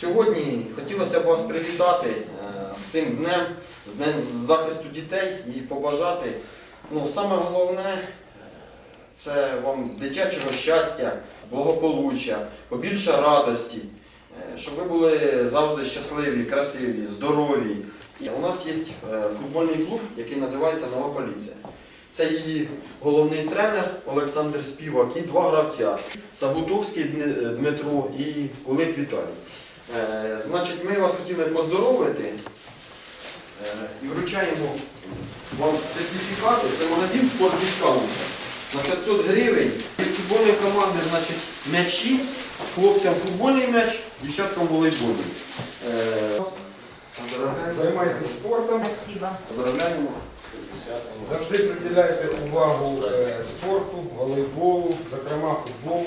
Сьогодні хотілося б вас привітати е, з цим днем, з Днем захисту дітей і побажати. Ну, саме головне е, це вам дитячого щастя, благополуччя, побільше радості, е, щоб ви були завжди щасливі, красиві, здорові. І у нас є футбольний клуб, який називається Нова поліція. Це її головний тренер Олександр Співак і два гравця Сагутовський Дмитро і Кулик Віталій. Е, Значить, ми вас хотіли поздоровити е, і вручаємо вам сертифікати. Це магазин спорт на 500 гривень. Від футбольної команди, значить, м'ячі, хлопцям футбольний м'яч, дівчаткам волейбольний. Е. Займайтесь спортом. Поздравляємо. завжди приділяйте увагу е, спорту, волейболу, зокрема футболу.